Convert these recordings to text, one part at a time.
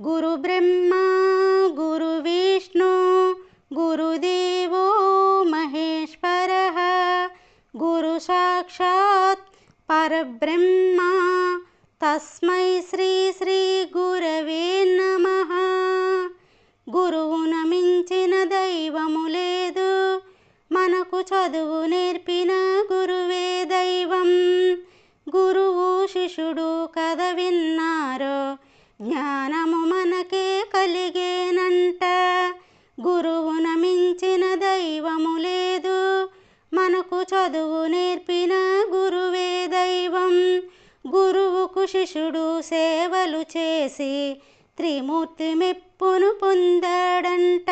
గురు బ్రహ్మ గురు విష్ణు గురుదేవో మహేశ్వర గురు సాక్షాత్ పరబ్రహ్మ తస్మై శ్రీ శ్రీ గురవే నమః. గురువు మించిన దైవము లేదు మనకు చదువు నేర్పిన గురువే దైవం. గురువు శిష్యుడు కథ విన్నారో జ్ఞానము కలిగేనంట. గురువున మించిన దైవము లేదు. మనకు చదువు నేర్పిన గురువే దైవం. గురువుకు శిష్యుడు సేవలు చేసి త్రిమూర్తి మెప్పును పొందాడంట.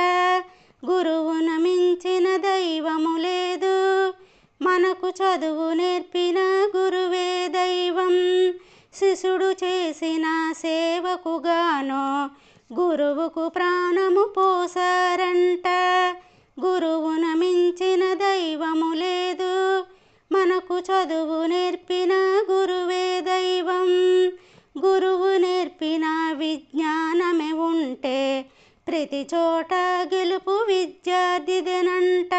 గురువున మించిన దైవము లేదు. మనకు చదువు నేర్పిన గురువే దైవం. శిశుడు చేసిన సేవకు గాను గురువుకు ప్రాణము పోసారంట. గురువున మించిన దైవము లేదు. మనకు చదువు నేర్పిన గురువే దైవం. గురువు నేర్పిన విజ్ఞానమే ఉంటే ప్రతి చోట గెలుపు విద్యార్థిదేనంట.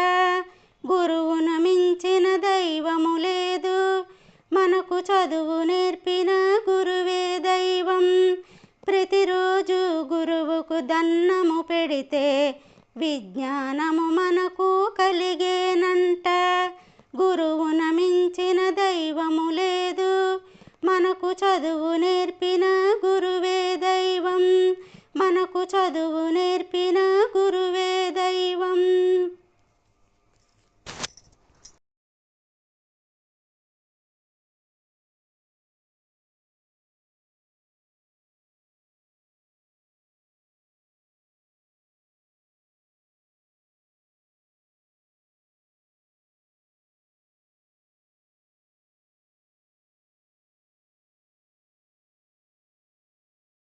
గురువును మించిన దైవము లేదు. మనకు చదువు దన్నము పెడితే విజ్ఞానము మనకు కలిగేనంట. గురువున మించిన దైవము లేదు. మనకు చదువు నేర్పిన గురువే దైవం. మనకు చదువు